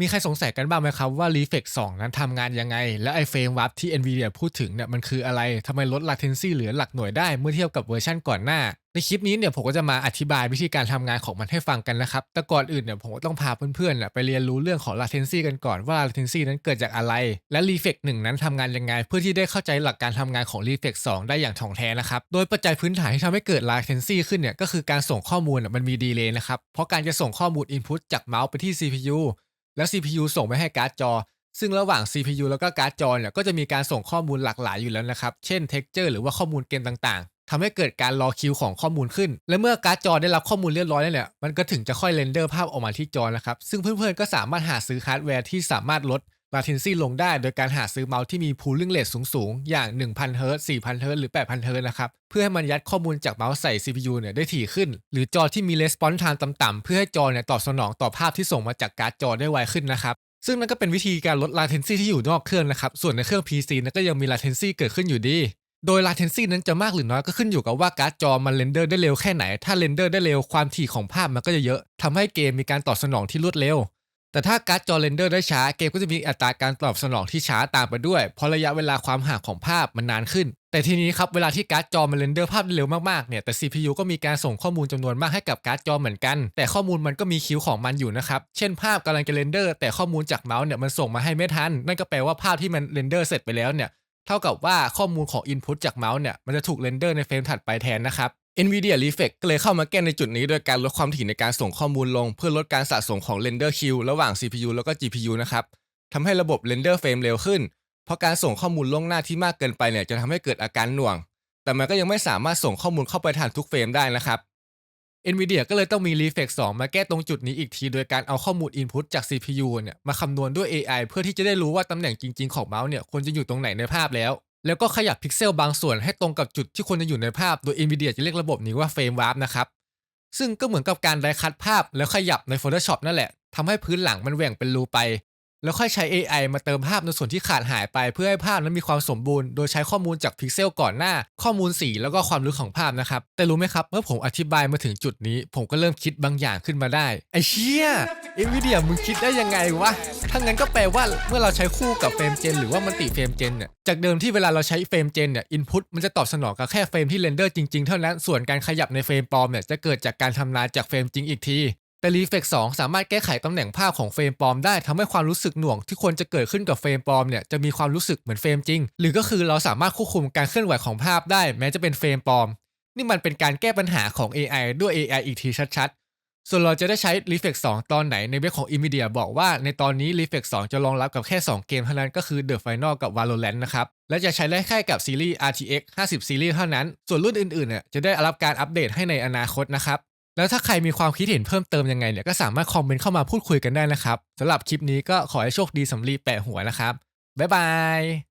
มีใครสงสัยกันบ้างไหมครับว่า Reflex 2 นั้นทำงานยังไง และไอเฟรมวับที่ Nvidia พูดถึงเนี่ยมันคืออะไรทำไมลด latency เหลือหลักหน่วยได้เมื่อเทียบกับเวอร์ชันก่อนหน้า ในคลิปนี้เนี่ยผมก็จะมาอธิบายวิธีการทำงานของมันให้ฟังกันนะครับ แต่ก่อนอื่นเนี่ยผมก็ต้องพาเพื่อนๆไปเรียนรู้เรื่องของ latency กันก่อนว่า latency นั้นเกิดจากอะไร และ Reflex 1 นั้นทำงานยังไง เพื่อที่ได้เข้าใจหลักการทำงานของ Reflex 2 ได้อย่างถ่องแท้นะครับโดยปัจจัยพื้นฐานที่ทำให้เกิด latency ขึ้นเนี่ยก็คือการส่งข้อมูลมันมีดีเลย์นะครับเพราะการจะส่งข้อมูล input จากเมาส์ไปที่ CPU แล้ว CPU ส่งไปให้การ์ดจอ ซึ่งระหว่าง CPU แล้วก็การ์ดจอเนี่ยก็จะมีการส่งข้อมูลหลากหลายอยู่แล้วนะครับ เช่น texture หรือว่าข้อมูลเกณฑ์ต่างๆทำให้เกิดการรอคิวของข้อมูลขึ้น และเมื่อการ์ดจอได้รับข้อมูลเรียบร้อยแล้วเนี่ยมันก็ถึงจะค่อยเรนเดอร์ภาพออกมาที่จอนะครับซึ่งเพื่อนๆก็สามารถหาซื้อฮาร์ดแวร์ที่สามารถลด latency ลงได้โดยการหาซื้อเมาส์ที่มี pooling rate สูงๆ อย่าง 1000 Hz 4,000 Hz หรือ 8,000 Hz นะครับ เพื่อให้มันยัดข้อมูลจากเมาส์ใส่ CPU เนี่ยได้ถี่ขึ้น หรือจอที่มี response time ต่ำๆเพื่อให้จอเนี่ยตอบสนองต่อภาพที่ส่งมาจากการ์ดจอได้ไวขึ้นนะครับซึ่งนั่นก็เป็นวิธีการลด latency ที่อยู่นอกเครื่องนะครับ ส่วนในเครื่อง PC นั้นก็ยังมี latency เกิดขึ้นอยู่ดี โดย latency นั้นจะมากหรือน้อยก็ขึ้นอยู่กับว่าการ์ดจอมันเรนเดอร์ได้เร็วแค่ไหน ถ้าเรนเดอร์ได้เร็วความถี่ของภาพมันก็จะเยอะทำให้เกมมีการตอบสนองที่รวดเร็ว แต่ถ้าการ์ดจอเรนเดอร์ได้ช้าเกมก็จะมีอัตราการตอบสนองที่ช้าตามไปด้วย เพราะระยะเวลาความห่างของภาพมันนานขึ้น แต่ทีนี้ครับเวลาที่การ์ดจอมันเรนเดอร์ภาพเร็วมากๆเนี่ยแต่ CPU ก็มีการส่งข้อมูลจำนวนมากให้กับการ์ดจอเหมือนกัน แต่ข้อมูลมันก็มีคิวของมันอยู่นะครับ เช่นภาพกำลังจะเรนเดอร์แต่ข้อมูลจากเมาส์เนี่ยมันส่งมาให้ไม่ทัน นั่นก็แปลว่าภาพที่มันเรนเดอร์เสร็จไปแล้วเนี่ยเท่ากับว่าข้อมูลของ Input จากเมาส์เนี่ยมันจะถูกเรนเดอร์ในเฟรมถัดไปแทนนะครับ NVIDIA Reflex ก็เลยเข้ามาแก้ในจุดนี้โดยการลดความถี่ในการส่งข้อมูลลง เพื่อลดการสะสมของ Render Queue ระหว่าง CPU แล้วก็ GPU นะครับทำให้ระบบ Render Frame เร็วขึ้น เพราะการส่งข้อมูลล่วงหน้าที่มากเกินไปเนี่ยจะทำให้เกิดอาการหน่วง แต่มันก็ยังไม่สามารถส่งข้อมูลเข้าไปทันทุกเฟรมได้นะครับ NVIDIA ก็เลยต้องมี Reflex 2 มาแก้ตรงจุดนี้อีกที โดยการเอาข้อมูล Input จาก CPU เนี่ยมาคำนวณด้วย AI เพื่อที่จะได้รู้ว่าตำแหน่งจริง ๆ ของเมาส์เนี่ยควรจะอยู่ตรงไหนในภาพแล้ว แล้วก็ขยับพิกเซลบางส่วนให้ตรงกับจุดที่ควรจะอยู่ในภาพ โดย NVIDIA จะเรียกระบบนี้ว่าเฟรมวาร์ปนะครับ ซึ่งก็เหมือนกับการไดคัดภาพแล้วขยับใน Photoshop นั่นแหละทำให้พื้นหลังมันแหว่งเป็นรูไป แล้วค่อยใช้ AI มาเติมภาพในส่วนที่ขาดหายไปเพื่อให้ภาพนั้นมีความสมบูรณ์โดยใช้ข้อมูลจากพิกเซลก่อนหน้า ข้อมูลสีแล้วก็ความลึกของภาพนะครับ แต่รู้ไหมครับ เมื่อผมอธิบายมาถึงจุดนี้ ผมก็เริ่มคิดบางอย่างขึ้นมาได้ ไอ้เชี่ย NVIDIA มึงคิดได้ยังไงวะถ้างั้นก็แปลว่าเมื่อเราใช้คู่กับเฟรมเจนหรือว่ามันติเฟรมเจนเนี่ยจากเดิมที่เวลาเราใช้เฟรมเจนเนี่ยอินพุตมันจะตอบสนองกับแค่เฟรมที่เรนเดอร์จริงๆเท่านั้นส่วนการขยับในเฟรมปลอมเนี่ยจะเกิดจากการทำลายจากเฟรมจริงอีกที แต่ Reflex 2 สามารถแก้ไขตำแหน่งภาพของเฟรมปลอมได้ทำให้ความรู้สึกหน่วงที่ควรจะเกิดขึ้นกับเฟรมปลอมเนี่ยจะมีความรู้สึกเหมือนเฟรมจริง หรือก็คือเราสามารถควบคุมการเคลื่อนไหวของภาพได้ แม้จะเป็นเฟรมปลอม นี่มันเป็นการแก้ปัญหาของ AI ด้วย AI อีกทีชัดๆ ส่วนเราจะได้ใช้ Reflex 2 ตอนไหนในเว็บของ Nvidia บอกว่าในตอนนี้ Reflex 2 จะรองรับกับแค่ 2 เกมเท่านั้นก็คือ The Final กับ Valorant นะครับและจะใช้ได้แค่กับซีรีส์ RTX 50 ซีรีส์เท่านั้น ส่วนรุ่นอื่นๆเนี่ยจะได้รับการอัปเดตให้ในอนาคตนะครับ แล้วถ้าใครมีความคิดเห็นเพิ่มเติมยังไงเนี่ยก็สามารถคอมเมนต์เข้ามาพูดคุยกันได้นะครับสำหรับคลิปนี้ก็ขอให้โชคดีสำลีแปะหัวนะครับบ๊ายบาย